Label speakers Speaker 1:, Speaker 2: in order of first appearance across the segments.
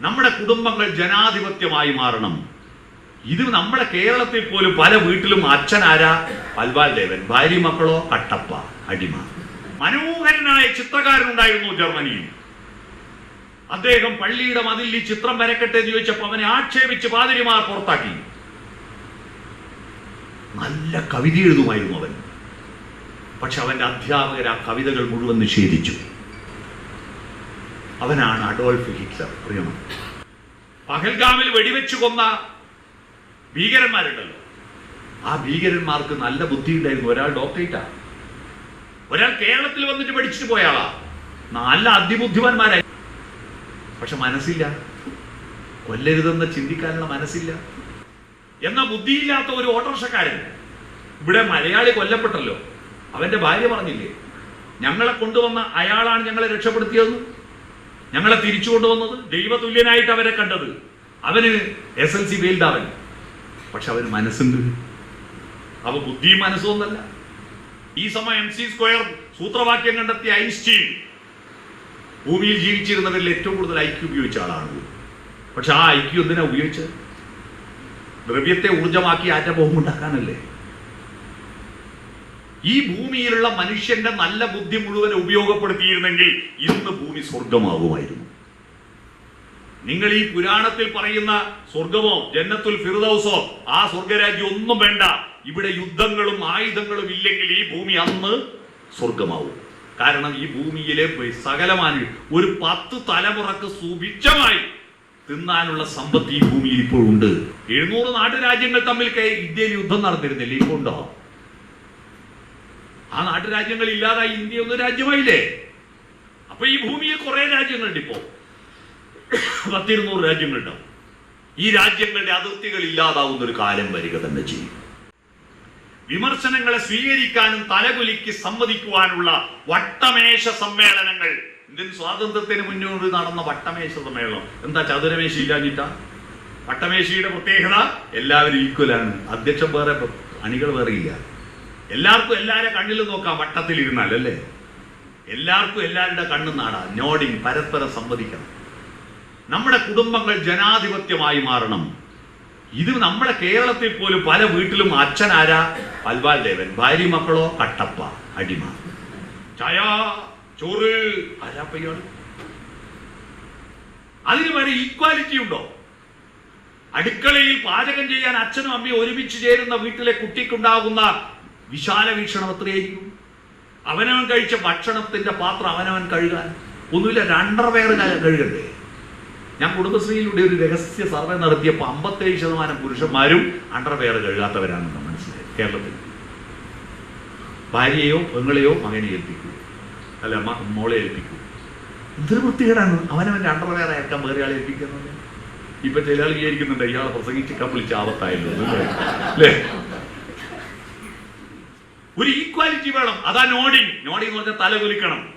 Speaker 1: നമ്മുടെ കുടുംബങ്ങൾ ജനാധിപത്യമായി മാറണം. ഇത് നമ്മുടെ കേരളത്തിൽ പോലും പല വീട്ടിലും അച്ഛനാരാ പൽവാൽ ദേവൻ. ഭാര്യ മക്കളോ? കട്ടപ്പ. അടിമ. മനോഹരനായ ചിത്രകാരനുണ്ടായിരുന്നു ജർമ്മനിയിൽ അദ്ദേഹം പള്ളിയുടെ മതിൽ ഈ ചിത്രം വരക്കട്ടെ എന്ന് ചോദിച്ചപ്പോൾ അവനെ ആക്ഷേപിച്ച് പാതിരിമാർ പുറത്താക്കി. നല്ല കവിത എഴുതുമായിരുന്നു അവൻ. പക്ഷെ അവന്റെ അധ്യാപകർ ആ കവിതകൾ മുഴുവൻ നിഷേധിച്ചു. അവനാണ് അഡോൾഫ് ഹിറ്റ്ലർ അറിയണം പഹൽഗാമിൽ വെടിവെച്ചു കൊന്ന ഭീകരന്മാരുണ്ടല്ലോ. ആ ഭീകരന്മാർക്ക് നല്ല ബുദ്ധി ഉണ്ടായിരുന്നു ഒരാൾ ഡോക്ടറേറ്റാ. ഒരാൾ കേരളത്തിൽ വന്നിട്ട് പഠിച്ചിട്ട് പോയാളാ നല്ല അതിബുദ്ധിമാന്മാരായി. പക്ഷെ മനസ്സില്ല. കൊല്ലരുതെന്ന് ചിന്തിക്കാനുള്ള മനസ്സില്ല. എന്ന ബുദ്ധിയില്ലാത്ത ഒരു ഓട്ടോറിക്ഷക്കാരൻ. ഇവിടെ മലയാളി കൊല്ലപ്പെട്ടല്ലോ. അവന്റെ ഭാര്യ പറഞ്ഞില്ലേ ഞങ്ങളെ കൊണ്ടുവന്ന അയാളാണ് ഞങ്ങളെ രക്ഷപ്പെടുത്തിയത് ഞങ്ങളെ തിരിച്ചു കൊണ്ടുവന്നത് ദൈവതുല്യനായിട്ട് അവരെ കണ്ടത്. അവന് എസ് എൽ സി ഫെയിൽഡ് അവൻ പക്ഷെ അവന് മനസ്സുണ്ട്. അവ ബുദ്ധിയും മനസ്സും ഒന്നല്ല. ഈ സമയം എം സി സ്ക്വയർ സൂത്രവാക്യം കണ്ടെത്തിയ ഐൻസ്റ്റീൻ ഭൂമിയിൽ ജീവിച്ചിരുന്നവരിൽ ഏറ്റവും കൂടുതൽ ഐക്യു ഉപയോഗിച്ച ആളാണ്. പക്ഷെ ആ ഐക്യു എന്തിനാ ഉപയോഗിച്ചത്? ദ്രവ്യത്തെ ഊർജമാക്കി ആറ്റ ബോംബ് ഉണ്ടാക്കാനല്ലേ? ഈ ഭൂമിയിലുള്ള മനുഷ്യന്റെ നല്ല ബുദ്ധി മുഴുവൻ ഉപയോഗപ്പെടുത്തിയിരുന്നെങ്കിൽ ഇന്ന് ഭൂമി സ്വർഗമാകുമായിരുന്നു നിങ്ങൾ ഈ പുരാണത്തിൽ പറയുന്ന സ്വർഗമോ ജന്നത്തുൽ ഫിർദൗസോ ആ സ്വർഗരാജ്യം ഒന്നും വേണ്ട. ഇവിടെ യുദ്ധങ്ങളും ആയുധങ്ങളും ഇല്ലെങ്കിൽ ഈ ഭൂമി അന്ന് സ്വർഗമാവും കാരണം ഈ ഭൂമിയിലെ സകലമാന ഒരു പത്ത് തലമുറയ്ക്ക് സുഭിക്ഷമായി തിന്നാനുള്ള സമ്പത്ത് ഈ ഭൂമിയിൽ ഇപ്പോഴുണ്ട് എഴുന്നൂറ് നാട്ടുരാജ്യങ്ങൾ തമ്മിൽ ഇന്ത്യയിൽ യുദ്ധം നടന്നിരുന്നില്ല? ഇപ്പോൾ ഉണ്ടോ? ആ നാട്ടുരാജ്യങ്ങൾ ഇല്ലാതായി ഇന്ത്യ ഒന്ന് രാജ്യമായില്ലേ? അപ്പൊ ഈ ഭൂമിയിൽ കുറെ രാജ്യങ്ങളുണ്ട് ഇപ്പോ. പത്തിരുന്നൂറ് രാജ്യങ്ങളുണ്ടാവും. ഈ രാജ്യങ്ങളുടെ അതിർത്തികൾ ഇല്ലാതാവുന്ന ഒരു കാലം വരിക തന്നെ ചെയ്യും. വിമർശനങ്ങളെ സ്വീകരിക്കാനും തലകുലിക്ക് സമ്മതിക്കുവാനുള്ള വട്ടമേശ സമ്മേളനങ്ങൾ. ഇന്ത്യൻ സ്വാതന്ത്ര്യത്തിന് മുന്നോട്ട് നടന്ന വട്ടമേശ സമ്മേളനം. എന്താ ചതുരമേശ ഇല്ലാഞ്ഞിട്ടാ? വട്ടമേശയുടെ പ്രത്യേകത? എല്ലാവരും ഈക്വലാണ് അധ്യക്ഷൻ വേറെ അണികൾ വേറെ ഇല്ല. എല്ലാവർക്കും എല്ലാവരുടെ കണ്ണിൽ നോക്കാം വട്ടത്തിൽ ഇരുന്നാൽ അല്ലേ എല്ലാവർക്കും എല്ലാവരുടെ കണ്ണും നാടാ. നോഡിങ് പരസ്പരം സംവദിക്കണം. നമ്മുടെ കുടുംബങ്ങൾ ജനാധിപത്യമായി മാറണം. ഇത് നമ്മുടെ കേരളത്തിൽ പോലും പല വീട്ടിലും അച്ഛൻ ആരാ? പൽവാൽ ദേവൻ. ഭാര്യ മക്കളോ? കട്ടപ്പ അടിമ. ചായ ചോറ്. ആരാപ്പയ്യാണ് അതിന് വരെ ഈക്വാലിറ്റി ഉണ്ടോ? അടുക്കളയിൽ പാചകം ചെയ്യാൻ അച്ഛനും അമ്മയും ഒരുമിച്ച് ചേരുന്ന വീട്ടിലെ കുട്ടിക്കുണ്ടാകുന്ന വിശാല വീക്ഷണം എത്രയായിരിക്കും അവനവൻ കഴിച്ച ഭക്ഷണത്തിന്റെ പാത്രം അവനവൻ കഴുകാൻ. ഒന്നുമില്ല രണ്ടര പേർ കഴുകണ്ടേ? ഞാൻ കുടുംബശ്രീയിലൂടെ ഒരു രഹസ്യ സർവേ നടത്തിയപ്പോൾ അമ്പത്തേഴ് ശതമാനം പുരുഷന്മാരും അണ്ടർവെയർ കഴുകാത്തവരാണെന്ന് മനസ്സിലായി കേരളത്തിൽ. ഭാര്യയോ പെങ്ങളെയോ മകനെ ഏൽപ്പിക്കൂ. അല്ല മോളെ ഏൽപ്പിക്കൂ. എന്തൊരു വൃത്തികേടാണ്? അവനവന്റെ അണ്ടർവെയർ അയക്കാൻ വേറെ ആളെ ഏൽപ്പിക്കുന്നത് ഇപ്പൊ ചില ആൾ വിചാരിക്കുന്നുണ്ട് ഇയാളെ പ്രസംഗിച്ച് കപ്പിളിച്ച് ആപത്തായല്ലോ എന്ന് അല്ലേ? ഒരു ഈക്വാലിറ്റി വേണം. അതാ നോഡിങ് നോഡിങ് എന്ന് പറഞ്ഞാൽ തല കുലിക്കണം.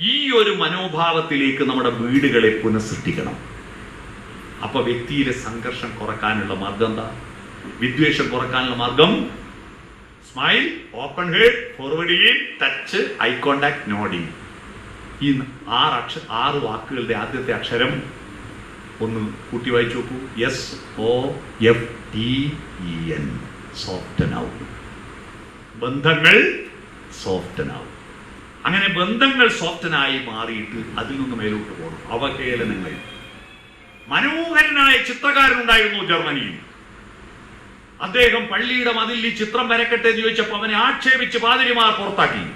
Speaker 1: ഈ ഒരു മനോഭാവത്തിലേക്ക് നമ്മുടെ വീടുകളെ പുനഃസൃഷ്ടിക്കണം. അപ്പൊ വ്യക്തിയിലെ സംഘർഷം കുറക്കാനുള്ള മാർഗം എന്താ? വിദ്വേഷം കുറക്കാനുള്ള മാർഗം? Smile open head forward touch eye contact nodding ഈ ആറ് അക്ഷ ആറ് വാക്കുകളുടെ ആദ്യത്തെ അക്ഷരം ഒന്ന് കൂട്ടി വായിച്ചു നോക്കൂ. S O F T N soften ആവും ബന്ധങ്ങൾ സോഫ്റ്റൻ ആവും. അങ്ങനെ ബന്ധങ്ങൾ സോഫ്റ്റനായി മാറിയിട്ട് അതിൽ നിന്ന് മേലോട്ട് പോകണം. അവഹേളനങ്ങൾ. മനോഹരനായ ചിത്രകാരനുണ്ടായിരുന്നു ജർമ്മനിയിൽ അദ്ദേഹം പള്ളിയുടെ ഈ ചിത്രം വരക്കട്ടെ എന്ന് ചോദിച്ചപ്പോൾ അവനെ ആക്ഷേപിച്ച് പാതിരിമാർ പുറത്താക്കി.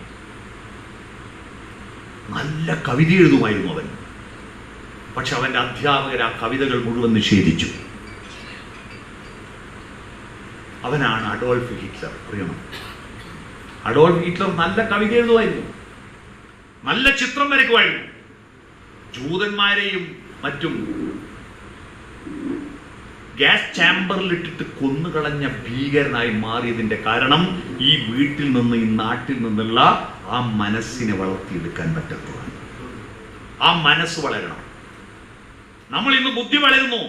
Speaker 1: നല്ല കവിത എഴുതുമായിരുന്നു അവൻ. പക്ഷെ അവന്റെ അധ്യാപകർ ആ കവിതകൾ മുഴുവൻ നിഷേധിച്ചു. അവനാണ് അഡോൾഫ് ഹിറ്റ്ലർ. അറിയണം? അഡോൾഫ് ഹിറ്റ്ലർ നല്ല കവിത എഴുതുമായിരുന്നു. നല്ല ചിത്രം വരയ്ക്കുമായിരുന്നു. ജൂതന്മാരെയും മറ്റും ഗ്യാസ് ചാമ്പറിൽ ഇട്ടിട്ട് കൊന്നുകളഞ്ഞ ഭീകരനായി മാറിയതിന്റെ കാരണം ഈ വീട്ടിൽ നിന്ന് ഈ നാട്ടിൽ നിന്നുള്ള ആ മനസ്സിനെ വളർത്തിയെടുക്കാൻ പറ്റാത്തതാണ്. ആ മനസ്സ് വളരണം. നമ്മൾ ഇന്ന് ബുദ്ധി വളരുന്നു.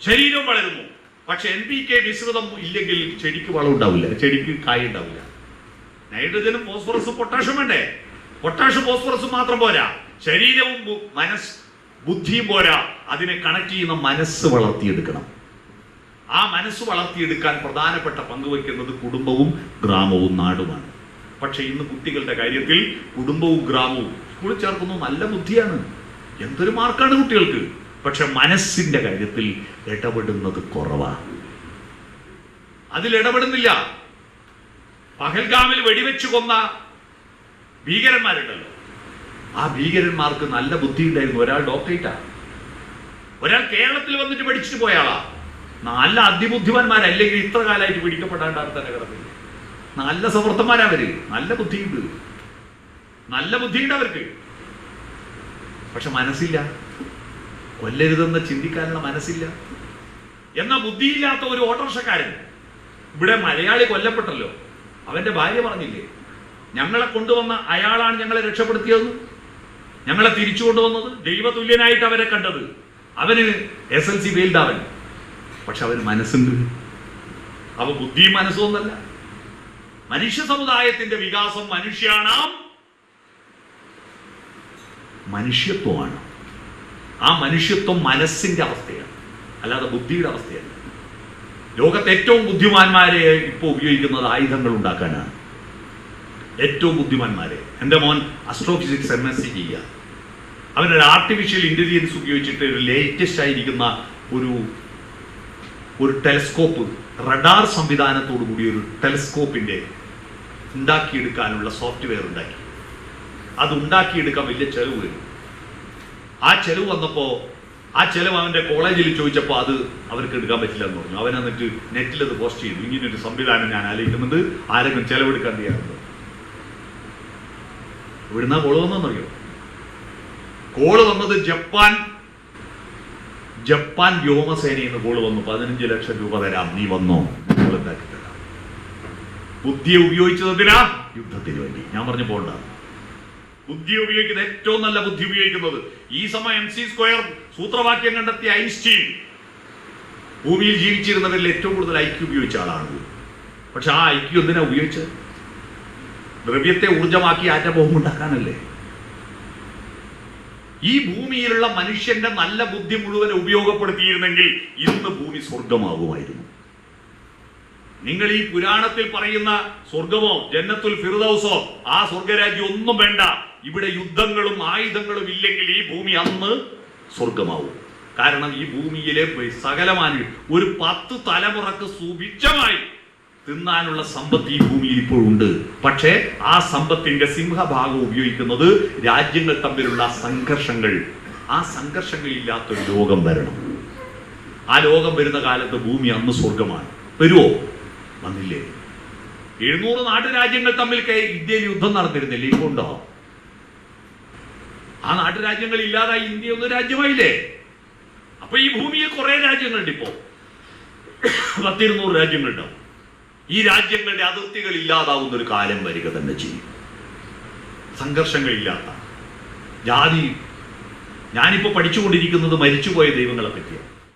Speaker 1: ശരീരം വളരുന്നു. പക്ഷെ എൻ പി കെ മിശ്രിതം ഇല്ലെങ്കിൽ ചെടിക്ക് വളം ഉണ്ടാവില്ല. ചെടിക്ക് കായ ഉണ്ടാവില്ല. നൈട്രജനും ഫോസ്ഫറസും പൊട്ടാഷ്യം വേണ്ടേ? പൊട്ടാഷ്യം ഫോസ്ഫറസും മാത്രം പോരാ. ശരീരവും മനസ് ബുദ്ധിയും പോരാ. അതിനെ കണക്ട് ചെയ്യുന്ന മനസ്സ് വളർത്തിയെടുക്കണം. ആ മനസ്സ് വളർത്തിയെടുക്കാൻ പ്രധാനപ്പെട്ട പങ്ക് വയ്ക്കുന്നത് കുടുംബവും ഗ്രാമവും നാടുമാണ്. പക്ഷെ ഇന്ന് കുട്ടികളുടെ കാര്യത്തിൽ കുടുംബവും ഗ്രാമവും സ്കൂളിൽ ചേർക്കുന്നു നല്ല ബുദ്ധിയാണ്. എന്തൊരു മാർക്കാണ് കുട്ടികൾക്ക്? പക്ഷെ മനസ്സിന്റെ കാര്യത്തിൽ ഇടപെടുന്നത് കുറവാണ് അതിൽ ഇടപെടുന്നില്ല. പഹൽഗാമിൽ വെടിവെച്ച് കൊന്ന ഭീകരന്മാരുണ്ടല്ലോ. ആ ഭീകരന്മാർക്ക് നല്ല ബുദ്ധി ഉണ്ടായിരുന്നു ഒരാൾ ഡോക്ടറേറ്റാ. ഒരാൾ കേരളത്തിൽ വന്നിട്ട് പഠിച്ചിട്ട് പോയാളാ നല്ല അതിബുദ്ധിമാന്മാരല്ലെങ്കിൽ ഇത്ര കാലമായിട്ട് പിടിക്കപ്പെടാണ്ടാണ് തന്നെ കിടക്കുന്നത് നല്ല സമർത്ഥന്മാരവര് നല്ല ബുദ്ധിയുണ്ട്. നല്ല ബുദ്ധിയുണ്ട് അവർക്ക്. പക്ഷെ മനസ്സില്ല. കൊല്ലരുതെന്ന് ചിന്തിക്കാനുള്ള മനസ്സില്ല. എന്ന ബുദ്ധിയില്ലാത്ത ഒരു ഓട്ടോറിക്ഷക്കാരൻ ഇവിടെ മലയാളി കൊല്ലപ്പെട്ടല്ലോ. അവന്റെ ഭാര്യ പറഞ്ഞില്ലേ ഞങ്ങളെ കൊണ്ടുവന്ന അയാളാണ് ഞങ്ങളെ രക്ഷപ്പെടുത്തിയത്. ഞങ്ങളെ തിരിച്ചു കൊണ്ടുവന്നത്. ദൈവതുല്യനായിട്ട് അവരെ കണ്ടത്. അവന് എസ് എൽ സി ഫെയിൽഡ് അവൻ. പക്ഷെ അവന് മനസ്സുണ്ട്. അവ ബുദ്ധിയും മനസ്സും ഒന്നല്ല. മനുഷ്യ സമുദായത്തിന്റെ വികാസം മനുഷ്യാണാം മനുഷ്യത്വമാണ്. ആ മനുഷ്യത്വം മനസ്സിന്റെ അവസ്ഥയാണ്. അല്ലാതെ ബുദ്ധിയുടെ അവസ്ഥയല്ല. ലോകത്തെ ഏറ്റവും ബുദ്ധിമാന്മാരെ ഇപ്പോൾ ഉപയോഗിക്കുന്നത് ആയുധങ്ങൾ ഉണ്ടാക്കാനാണ്. ഏറ്റവും ബുദ്ധിമാന്മാരെ. എന്റെ മോൻ അസ്ട്രോഫിസിക്സ് എം എസ് സി ചെയ്യുക. അവനൊരു ആർട്ടിഫിഷ്യൽ ഇന്റലിജൻസ് ഉപയോഗിച്ചിട്ട് ഒരു ലേറ്റസ്റ്റ് ആയിരിക്കുന്ന ഒരു ഒരു ടെലിസ്കോപ്പ് റഡാർ സംവിധാനത്തോടു കൂടി ഒരു ടെലിസ്കോപ്പിന്റെ ഉണ്ടാക്കിയെടുക്കാനുള്ള സോഫ്റ്റ്വെയർ ഉണ്ടാക്കി. അത് ഉണ്ടാക്കിയെടുക്കാൻ വലിയ ചെലവ് വരും. ആ ചെലവ് വന്നപ്പോൾ ആ ചെലവ് അവന്റെ കോളേജിൽ ചോദിച്ചപ്പോൾ അത് അവർക്ക് എടുക്കാൻ പറ്റില്ല എന്ന് പറഞ്ഞു. അവൻ എന്നിട്ട് നെറ്റിൽ അത് പോസ്റ്റ് ചെയ്തു. ഇങ്ങനെ ഒരു സംവിധാനം ഞാൻ ആലോചിക്കുന്നുണ്ട്. ആരെങ്കിലും ചെലവെടുക്കാൻ തയ്യാറുണ്ട്? ഇവിടുന്ന കോൾ വന്നെന്നറിയോ കോൾ വന്നത് ജപ്പാൻ ജപ്പാൻ വ്യോമസേനയിൽ നിന്ന് കോൾ വന്നു. പതിനഞ്ച് ലക്ഷം രൂപ തരാം. നീ വന്നോ? നിങ്ങൾ ഉണ്ടാക്കി തരാം? ബുദ്ധിയെ ഉപയോഗിച്ചതിനാ യുദ്ധത്തിന് വേണ്ടി. ഞാൻ പറഞ്ഞു പോണ്ട ബുദ്ധി ഉപയോഗിക്കുന്നത് ഏറ്റവും നല്ല ബുദ്ധി ഉപയോഗിക്കുന്നത്. ഈ സമയം എം സി സ്ക്വയർ സൂത്രവാക്യം കണ്ടെത്തിയ ഐൻസ്റ്റീൻ. ഭൂമിയിൽ ജീവിച്ചിരുന്നവരിൽ ഏറ്റവും കൂടുതൽ ഐക്യു ഉപയോഗിച്ച ആളാണ് പക്ഷെ ആ ഐക്യു എന്തിനാ ഉപയോഗിച്ചത്? ദ്രവ്യത്തെ ഊർജമാക്കി ആറ്റ ബോംബ് ഉണ്ടാക്കാനല്ലേ? ഈ ഭൂമിയിലുള്ള മനുഷ്യന്റെ നല്ല ബുദ്ധി മുഴുവൻ ഉപയോഗപ്പെടുത്തിയിരുന്നെങ്കിൽ ഇന്ന് ഭൂമി സ്വർഗമാകുമായിരുന്നു നിങ്ങൾ ഈ പുരാണത്തിൽ പറയുന്ന സ്വർഗമോ ജന്നത്തുൽ ഫിറുദൌസോ ആ സ്വർഗരാജ്യം ഒന്നും വേണ്ട. ഇവിടെ യുദ്ധങ്ങളും ആയുധങ്ങളും ഇല്ലെങ്കിൽ ഈ ഭൂമി അന്ന് സ്വർഗമാവും കാരണം ഈ ഭൂമിയിലെ സകലമാന ഒരു പത്ത് തലമുറയ്ക്ക് സുഭിക്ഷമായി തിന്നാനുള്ള സമ്പത്ത് ഈ ഭൂമിയിൽ ഇപ്പോഴുണ്ട് പക്ഷേ ആ സമ്പത്തിന്റെ സിംഹഭാഗം ഉപയോഗിക്കുന്നത് രാജ്യങ്ങൾ തമ്മിലുള്ള സംഘർഷങ്ങൾ. ആ സംഘർഷങ്ങളില്ലാത്തൊരു ലോകം വരണം. ആ ലോകം വരുന്ന കാലത്ത് ഭൂമി അന്ന് സ്വർഗമാണ് വരുമോ വന്നില്ലേ. എഴുന്നൂറ് നാട്ടുരാജ്യങ്ങൾ തമ്മിൽ ഇന്ത്യയിൽ യുദ്ധം നടന്നിരുന്നില്ലേ? ഇപ്പൊ ഉണ്ടോ? ആ നാട്ടുരാജ്യങ്ങൾ ഇല്ലാതായി ഇന്ത്യ ഒന്ന് രാജ്യമായില്ലേ? അപ്പൊ ഈ ഭൂമിയിൽ കുറെ രാജ്യങ്ങളുണ്ട് ഇപ്പോ. പത്തിരുന്നൂറ് രാജ്യങ്ങളുണ്ടാവും. ഈ രാജ്യങ്ങളുടെ അതിർത്തികൾ ഇല്ലാതാവുന്ന ഒരു കാലം വരിക തന്നെ ചെയ്യും. സംഘർഷങ്ങളില്ലാത്ത ജാതി ഞാനിപ്പോ പഠിച്ചുകൊണ്ടിരിക്കുന്നത് മരിച്ചുപോയ ദൈവങ്ങളെ പറ്റിയാണ്.